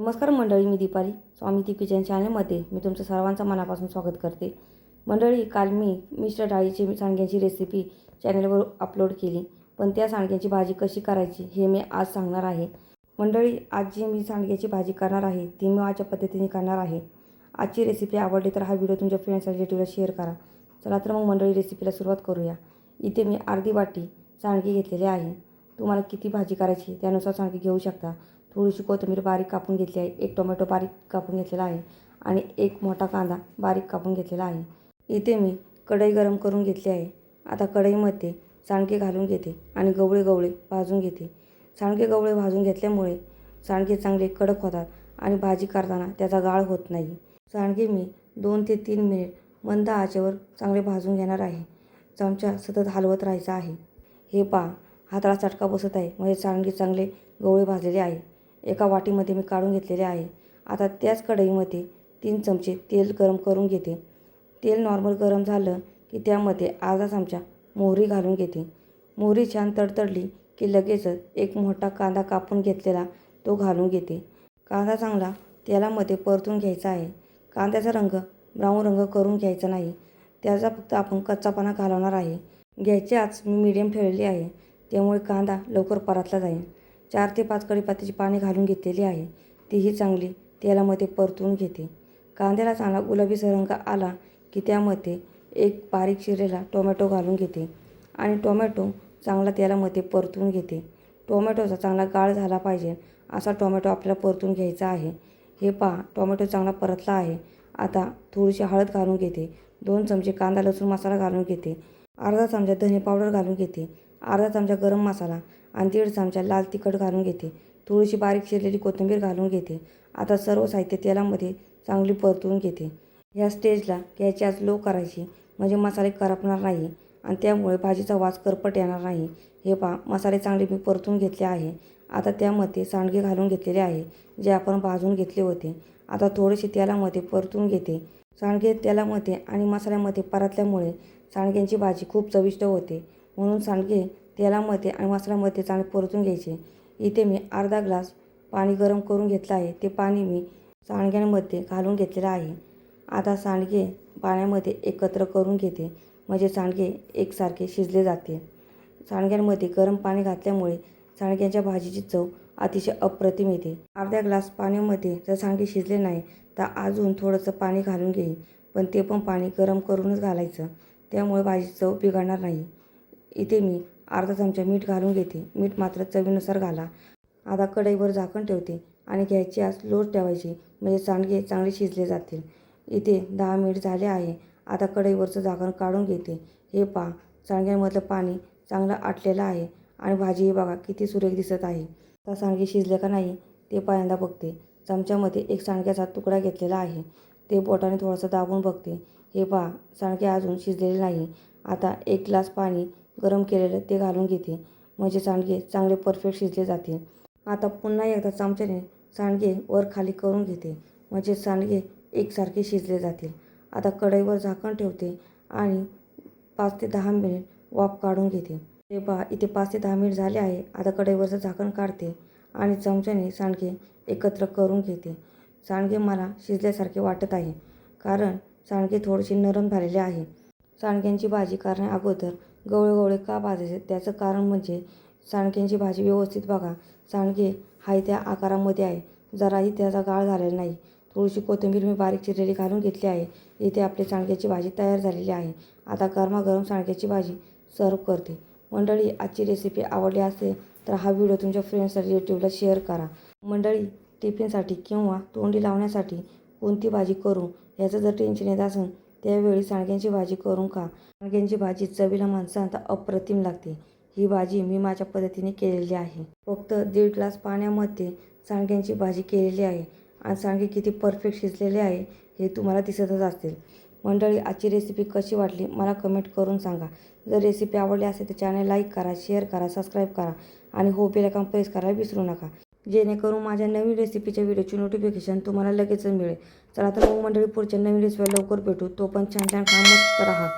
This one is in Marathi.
नमस्कार मंडळी मी दीपाली. स्वामी ती किचन चॅनलमध्ये मी तुमचं सर्वांचं मनापासून स्वागत करते. मंडळी काल मी मिश्र डाळीची सांडग्यांची रेसिपी चॅनलवर अपलोड केली. पण त्या सांडग्यांची भाजी कशी करायची हे मी आज सांगणार आहे. मंडळी आज जी मी सांडग्याची भाजी करणार आहे ती मी माझ्या पद्धतीने करणार आहे. आजची रेसिपी आवडली तर हा व्हिडिओ तुमच्या फ्रेंड्स रिलेटिव्हला शेअर करा. चला तर मग मंडळी रेसिपीला सुरुवात करूया. इथे मी अर्धी वाटी सांडगी घेतलेली आहे. तुम्हाला किती भाजी करायची त्यानुसार सांडगे घेऊ शकता. थोडीशी कोथिंबीर बारीक कापून घेतली आहे. एक टोमॅटो बारीक कापून घेतलेला आहे आणि एक मोठा कांदा बारीक कापून घेतलेला आहे. इथे मी कढई गरम करून घेतली आहे. आता कढईमध्ये सांडगे घालून घेते आणि गवळे गवळे भाजून घेते. सांडगे गवळे भाजून घेतल्यामुळे सांडगे चांगले कडक होतात आणि भाजी करताना त्याचा गाळ होत नाही. सांडगे मी दोन ते तीन मिनिट मंद आचेवर चांगले भाजून घेणार आहे. चमचा सतत हलवत राहायचा आहे. हे पहा हाताला चटका बसत आहे. म्हणजे सांडगे चांगले गवळे भाजलेले आहे. एका वाटीमध्ये मी काढून घेतलेले आहे. आता त्याच कढईमध्ये तीन चमचे तेल गरम करून घेते. तेल नॉर्मल गरम झालं की त्यामध्ये अर्धा चमचा मोहरी घालून घेते. मोहरी छान तडतडली की लगेचच एक मोठा कांदा कापून घेतलेला तो घालून घेते. कांदा चांगला तेलामध्ये परतून घ्यायचा आहे. कांद्याचा रंग ब्राऊन रंग करून घ्यायचा नाही. त्याचा फक्त आपण कच्चापणा घालवणार आहे. गॅसची आज मी मीडियम ठेवलेली आहे. त्यामुळे कांदा लवकर परतला जाईल चार ते पाच कढीपत्त्याची पाने घालून घेतलेली आहे. तीही चांगली. तेलामध्ये परतून घेते. कांद्याला चांगला गुलाबीचा रंग आला की त्यामध्ये एक बारीक चिरलेला टोमॅटो घालून घेते. आणि टोमॅटो चांगला तेलामध्ये परतून घेते. टोमॅटोचा चांगला गाळ झाला पाहिजे असा टोमॅटो आपल्याला परतून घ्यायचा आहे. हे पहा टोमॅटो चांगला परतला आहे. आता थोडीशी हळद घालून घेते. दोन चमचे कांदा लसूण मसाला घालून घेते. अर्धा चमचा धने पावडर घालून घेते. अर्धा चमचा गरम मसाला आणि दीड चमचा लाल तिखट घालून घेते. थोडीशी बारीक चिरलेली कोथिंबीर घालून घेते. आता सर्व साहित्य तेलामध्ये चांगली परतून घेते. या स्टेजला गॅसची आज लो करायची म्हणजे मसाले करपणार नाही आणि त्यामुळे भाजीचा वास करपट येणार नाही. हे पहा मसाले चांगले मी परतून घेतले आहे. आता त्यामध्ये सांडगे घालून घेतलेले आहे जे आपण भाजून घेतले होते. आता थोडेसे तेलामध्ये परतून घेते. सांडगे तेलामध्ये आणि मसाल्यामध्ये परतल्यामुळे सांडग्यांची भाजी खूप चविष्ट होते. म्हणून सांडगे तेलामध्ये आणि मसाल्यामध्ये चांगले परतून घ्यायचे. इथे मी अर्धा ग्लास पाणी गरम करून घेतलं आहे. ते पाणी मी सांडग्यांमध्ये घालून घेतलेलं आहे. आता सांडगे पाण्यामध्ये एकत्र करून घेते. म्हणजे सांडगे एकसारखे शिजले जाते. सांडग्यांमध्ये गरम पाणी घातल्यामुळे सांडग्यांच्या भाजीची चव अतिशय अप्रतिम येते. अर्ध्या ग्लास पाण्यामध्ये जर सांडगे शिजले नाही तर अजून थोडंसं पाणी घालून घेईन. पण ते पण पाणी गरम करूनच घालायचं. त्यामुळे भाजीची चव बिघडणार नाही. इथे मी अर्धा चमचा मीठ घालून घेते. मीठ मात्र चवीनुसार घाला. आता कढईवर झाकण ठेवते आणि घ्यायची आज लोट ठेवायची म्हणजे सांडगे चांगले शिजले जातील. इथे दहा मिनिट झाले आहे. आता कढईवरचं झाकण काढून घेते. हे पहा सांडग्यांमधलं पाणी चांगलं आटलेलं आहे आणि भाजीही बघा किती सुरेख दिसत आहे. आता सांडगे शिजले का नाही ते पहिल्यांदा बघते. चमच्यामध्ये एक सांडग्याचा तुकडा घेतलेला आहे. ते बोटाने थोडंसं दाबून बघते. हे पहा सांडगे अजून शिजलेले नाही. आता एक ग्लास पाणी गरम केलेलं ते घालून घेते. म्हणजे सांडगे चांगले परफेक्ट शिजले जातील. आता पुन्हा एकदा चमच्याने सांडगे वर खाली करून घेते. म्हणजे सांडगे एकसारखे शिजले जातील. आता कढईवर झाकण ठेवते आणि पाच ते दहा मिनिट वाफ काढून घेते. हे पहा इथे पाच ते दहा मिनिट झाले आहे. आता कढईवरचं झाकण काढते आणि चमच्याने सांडगे एकत्र करून घेते. सांडगे मला शिजल्यासारखे वाटत आहे कारण सांडगे थोडेसे नरम झालेले आहे. सांडग्यांची भाजी करण्या अगोदर गवळे गवळे का भाजायचे? त्याचं कारण म्हणजे सांडग्यांची भाजी व्यवस्थित बघा. सांडगे हाय त्या आकारामध्ये आहे. जराही त्याचा गाळ झालेला नाही. थोडीशी कोथिंबीर मी बारीक चिरलेली घालून घेतली आहे. इथे आपली सांडग्याची भाजी तयार झालेली आहे. आता गरमागरम सांडग्याची भाजी सर्व करते. मंडळी आजची रेसिपी आवडली असेल तर हा व्हिडिओ तुमच्या फ्रेंड्ससाठी यूट्यूबला शेअर करा. मंडळी टिफिनसाठी किंवा तोंडी लावण्यासाठी कोणती भाजी करू? याचं जर टेन्शन येत असेल त्यावेळी सांडग्यांची भाजी करून खा सांडग्यांची भाजी चवीला माणसांना अप्रतिम लागते. ही भाजी मी माझ्या पद्धतीने केलेली आहे. फक्त दीड ग्लास पाण्यामध्ये सांडग्यांची भाजी केलेली आहे. आणि सांडगे किती परफेक्ट शिजलेले आहे हे तुम्हाला दिसतच असतील. मंडळी आजची रेसिपी कशी वाटली मला कमेंट करून सांगा. जर रेसिपी आवडली असेल तर चॅनल लाईक करा शेअर करा सबस्क्राईब करा. आणि हो बेल प्रेस करायला विसरू नका. जेणेकरून माझ्या नवीन रेसिपीच्या व्हिडिओची नोटिफिकेशन तुम्हाला लगेच मिळेल. चला तर मग मंडळी पुढच्या नवीन रेसिपीला लवकर भेटू. तो पण छान छान काम मस्त राहा.